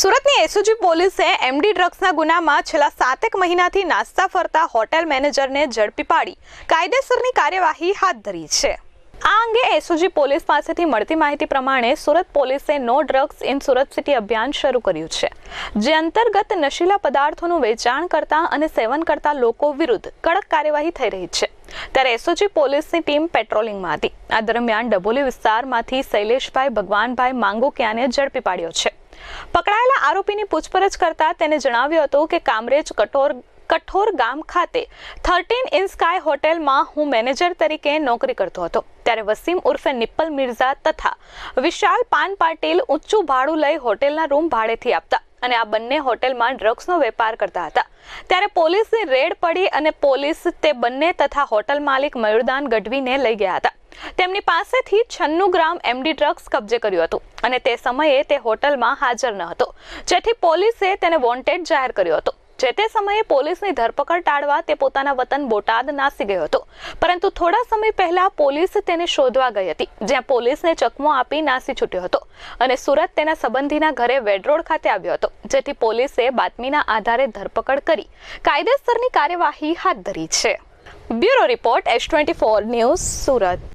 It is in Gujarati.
સુરતની એસઓજી પોલીસે એમડી ડ્રગ્સના ગુનામાં છેલ્લા સાતેક મહિનાથી નાસ્તા ફરતા હોટેલ મેનેજરને ઝડપી પાડી. કાયદેસરની કાર્યવાહી હાથ ધરી છે. આ અંગે એસઓજી પોલીસ પાસેથી મળતી માહિતી પ્રમાણે સુરત પોલીસે no drugs in Surat city અભિયાન શરૂ કર્યું છે, જે અંતર્ગત નશીલા પદાર્થોનું વેચાણ કરતા અને સેવન કરતા લોકો વિરુદ્ધ કડક કાર્યવાહી થઈ રહી છે. ત્યારે એસઓજી પોલીસની ટીમ પેટ્રોલિંગમાં હતી. આ દરમિયાન ડબોલી વિસ્તારમાંથી શૈલેષભાઈ ભગવાનભાઈ માંગોકિયાને ઝડપી પાડ્યો છે. પકડાયેલા આરોપીની પૂછપરછ કરતા તેને જણાવ્યું હતું કે કામરેજ કઠોર કઠોર ગામ ખાતે થર્ટીન ઇન સ્કાય હોટેલમાં હું મેનેજર તરીકે નોકરી કરતો હતો. ત્યારે વસીમ ઉર્ફે નિપ્પલ મિર્ઝા તથા વિશાલ પાન પાટીલ ઊંચું ભાડું લઈ હોટેલના રૂમ ભાડેથી આપતા અને આ બંને હોટેલમાં ડ્રગ્સનો વેપાર કરતા હતા. ત્યારે પોલીસની રેડ પડી અને પોલીસ તે બંને તથા હોટલ માલિક મયુરદાન ગઢવીને લઈ ગયા હતા. તેમની પાસેથી છન્નું ગ્રામ એમડી ડ્રગ્સ કબજે કર્યું હતું અને તે સમયે તે હોટલમાં હાજર ન હતો. જેથી પોલીસે તેને વોન્ટેડ જાહેર કર્યો હતો. જે તે સમયે પોલીસની ધરપકડ ટાળવા તે પોતાના વતન બોટાદ નાસી ગયો હતો. પરંતુ થોડા સમય પહેલા પોલીસ તેને શોધવા ગઈ હતી, જ્યાં પોલીસને ચકમો આપી નાસી છૂટ્યો હતો અને સુરત તેના સંબંધીના ઘરે વેડરોડ ખાતે આવ્યો હતો, જેથી પોલીસે બાતમીના આધારે ધરપકડ કરી કાયદેસરની કાર્યવાહી હાથ ધરી છે. Bureau report, S twenty four news, Surat.